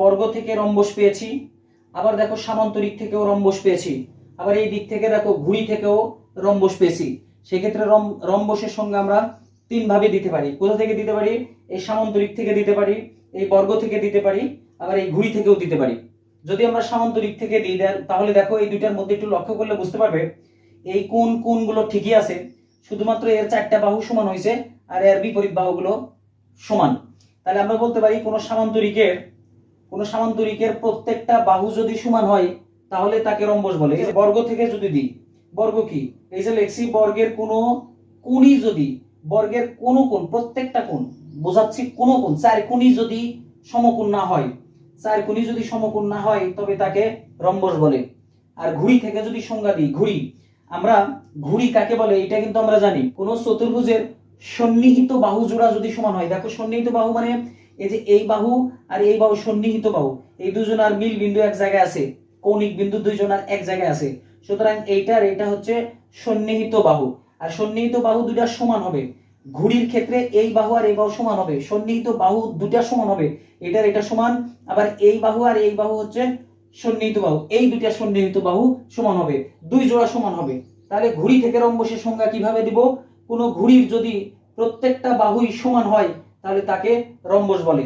বর্গ থেকে রম্বস পেয়েছি। আবার দেখো সামান্তরিক থেকেও রম্বস পেয়েছি। আবার এই দিক থেকে দেখো ঘুড়ি থেকেও রম্বস পেয়েছি। সেক্ষেত্রে রম, রম্বসের সঙ্গে আমরা তিন ভাবে দিতে পারি। কোথা থেকে দিতে পারি? এই সামান্তরিক থেকে দিতে পারি, এই বর্গ থেকে দিতে পারি, আবার এই ঘুড়ি থেকেও দিতে পারি। যদি আমরা সামান্তরিক থেকে দিই তাহলে দেখো এই দুইটার মধ্যে একটু লক্ষ্য করলে বুঝতে পারবে, এই কোন কোনগুলো ঠিকই আছে। শুধুমাত্র এর চারটা বাহু সমান হয়েছে, আর এর বিপরীত বাহুগুলো সমান। তাহলে আমরা বলতে পারি কোনো সামান্তরিকের কোনো সামান্তরিকের প্রত্যেকটা বাহু যদি সমান হয়, তাহলে তাকে রম্বস বলে। বর্গ থেকে যদি দিই, বর্গ কি? এই যে লেখছি বর্গের কোনো কোণই যদি, বর্গের কোনো কোণ, প্রত্যেকটা কোণ, বোঝাচ্ছি কোনো কোণ, চার কোণই যদি সমকোণ না হয়, চার কোণই যদি সমকোণ না হয়, তবে তাকে রম্বস বলে। আর ঘুড়ি থেকে যদি সংজ্ঞা দিই, ঘুড়ি, আমরা ঘুড়ি কাকে বলে, এটা কিন্তু আমরা জানি। কোন চতুর্ভুজের সন্নিহিত বাহু জোড়া যদি সমান হয়, দেখো সন্নিহিত বাহু মানে এই যে এই বাহু আর এই বাহু সন্নিহিত বাহু, এই দুজন আর মিল বিন্দু এক জায়গায় আছে, কৌণিক বিন্দু দুইজন আর এক জায়গায় আছে। সুতরাং এইটার, এটা হচ্ছে সন্নিহিত বাহু। আর সন্নিহিত বাহু দুটা সমান হবে। ঘুড়ির ক্ষেত্রে এই বাহু আর এই বাহু সমান হবে। সন্নিহিত বাহু দুটা সমান হবে। এটার এটা সমান, আবার এই বাহু আর এই বাহু হচ্ছে সন্নিহিত বাহু। এই দুইটা সন্নিহিত বাহু সমান হবে। দুই জোড়া সমান হবে। তাহলে ঘুড়ি থেকে রম্বসের সংজ্ঞা কীভাবে দিব? কোনো ঘুড়ির যদি প্রত্যেকটা বাহুই সমান হয় তাহলে তাকে রম্বস বলে।